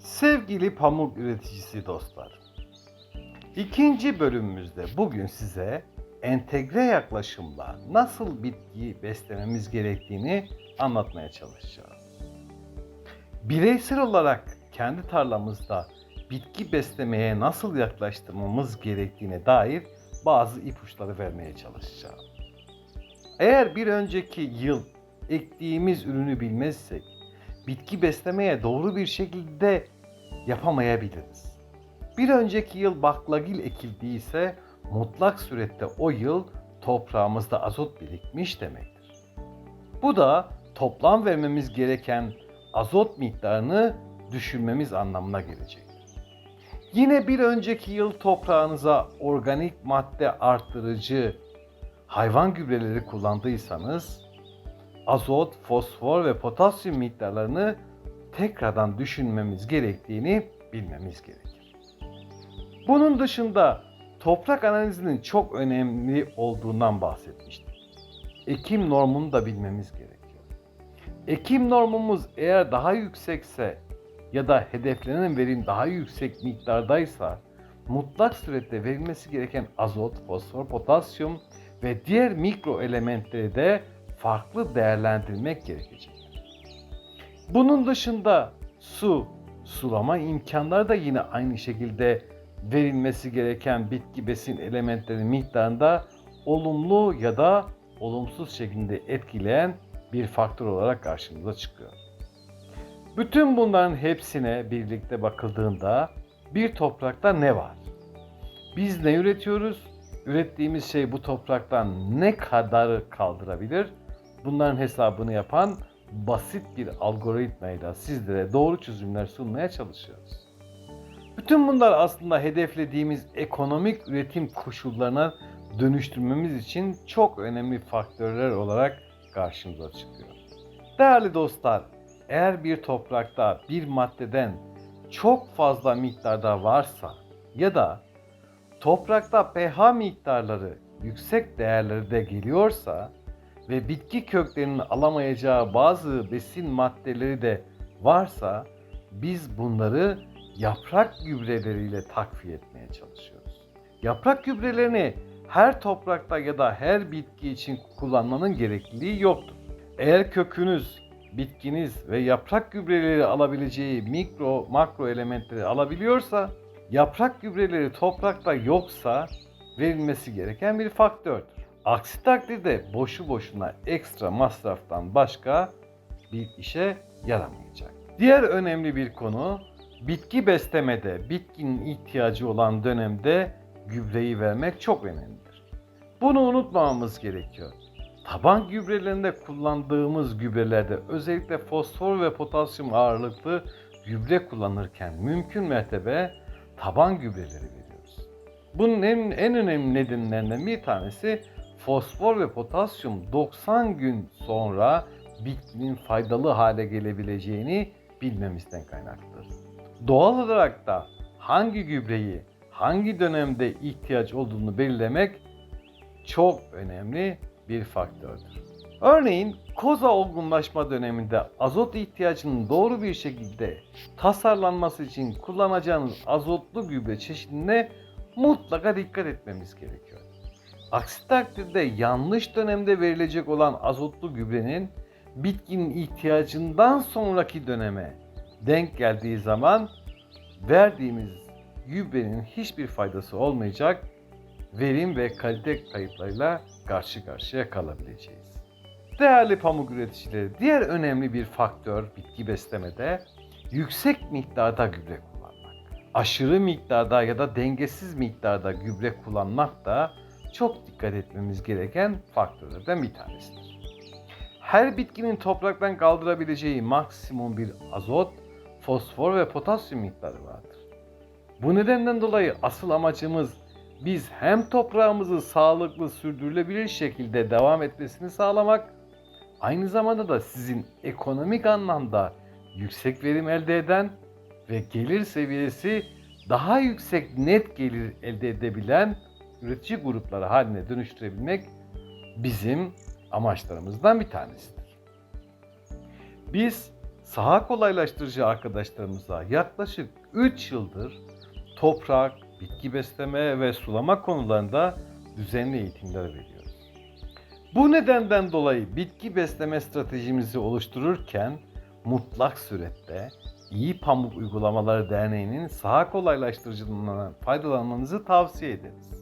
Sevgili pamuk üreticisi dostlar. İkinci bölümümüzde bugün size entegre yaklaşımla nasıl bitki beslememiz gerektiğini anlatmaya çalışacağım. Bireysel olarak kendi tarlamızda bitki beslemeye nasıl yaklaştırmamız gerektiğine dair bazı ipuçları vermeye çalışacağım. Eğer bir önceki yıl ektiğimiz ürünü bilmezsek bitki beslemeye doğru bir şekilde yapamayabiliriz. Bir önceki yıl baklagil ekildiyse mutlak surette o yıl toprağımızda azot birikmiş demektir. Bu da toplam vermemiz gereken azot miktarını düşürmemiz anlamına gelecektir. Yine bir önceki yıl toprağınıza organik madde arttırıcı hayvan gübreleri kullandıysanız azot, fosfor ve potasyum miktarlarını tekrardan düşünmemiz gerektiğini bilmemiz gerekir. Bunun dışında toprak analizinin çok önemli olduğundan bahsetmiştim. Ekim normunu da bilmemiz gerekiyor. Ekim normumuz eğer daha yüksekse ya da hedeflenen verim daha yüksek miktardaysa mutlak surette verilmesi gereken azot, fosfor, potasyum ve diğer mikro elementleri de farklı değerlendirmek gerekecek. Bunun dışında su, sulama imkanları da yine aynı şekilde verilmesi gereken bitki besin elementleri miktarında olumlu ya da olumsuz şekilde etkileyen bir faktör olarak karşımıza çıkıyor. Bütün bunların hepsine birlikte bakıldığında bir toprakta ne var? Biz ne üretiyoruz? Ürettiğimiz şey bu topraktan ne kadar kaldırabilir? Bunların hesabını yapan basit bir algoritmayla sizlere doğru çözümler sunmaya çalışıyoruz. Bütün bunlar aslında hedeflediğimiz ekonomik üretim koşullarına dönüştürmemiz için çok önemli faktörler olarak karşımıza çıkıyor. Değerli dostlar, eğer bir toprakta bir maddeden çok fazla miktarda varsa ya da toprakta pH miktarları yüksek değerlerde geliyorsa ve bitki köklerinin alamayacağı bazı besin maddeleri de varsa biz bunları yaprak gübreleriyle takviye etmeye çalışıyoruz. Yaprak gübrelerini her toprakta ya da her bitki için kullanmanın gerekliliği yoktur. Eğer kökünüz, bitkiniz ve yaprak gübreleri alabileceği mikro makro elementleri alabiliyorsa, yaprak gübreleri toprakta yoksa verilmesi gereken bir faktördür. Aksi takdirde boşu boşuna ekstra masraftan başka bir işe yaramayacak. Diğer önemli bir konu bitki beslemede bitkinin ihtiyacı olan dönemde gübreyi vermek çok önemlidir. Bunu unutmamamız gerekiyor. Taban gübrelerinde kullandığımız gübrelerde özellikle fosfor ve potasyum ağırlıklı gübre kullanırken mümkün mertebe taban gübreleri veriyoruz. Bunun en, en önemli nedenlerinden bir tanesi fosfor ve potasyum 90 gün sonra bitkinin faydalı hale gelebileceğini bilmemizden kaynaklıdır. Doğal olarak da hangi gübreyi hangi dönemde ihtiyaç olduğunu belirlemek çok önemli bir faktördür. Örneğin koza olgunlaşma döneminde azot ihtiyacının doğru bir şekilde tasarlanması için kullanacağınız azotlu gübre çeşidine mutlaka dikkat etmemiz gerekiyor. Aksi takdirde yanlış dönemde verilecek olan azotlu gübrenin bitkinin ihtiyacından sonraki döneme denk geldiği zaman verdiğimiz gübrenin hiçbir faydası olmayacak verim ve kalite kayıplarıyla karşı karşıya kalabileceğiz. Değerli pamuk üreticileri, diğer önemli bir faktör bitki beslemede yüksek miktarda gübre kullanmak. Aşırı miktarda ya da dengesiz miktarda gübre kullanmak da çok dikkat etmemiz gereken faktörlerden bir tanesidir. Her bitkinin topraktan kaldırabileceği maksimum bir azot, fosfor ve potasyum miktarı vardır. Bu nedenden dolayı asıl amacımız biz hem toprağımızı sağlıklı sürdürülebilir şekilde devam etmesini sağlamak, aynı zamanda da sizin ekonomik anlamda yüksek verim elde eden ve gelir seviyesi daha yüksek net gelir elde edebilen üretici grupları haline dönüştürebilmek bizim amaçlarımızdan bir tanesidir. Biz saha kolaylaştırıcı arkadaşlarımıza yaklaşık 3 yıldır toprak, bitki besleme ve sulama konularında düzenli eğitimler veriyoruz. Bu nedenden dolayı bitki besleme stratejimizi oluştururken mutlak surette İyi Pamuk Uygulamaları Derneği'nin saha kolaylaştırıcılığından faydalanmanızı tavsiye ederiz.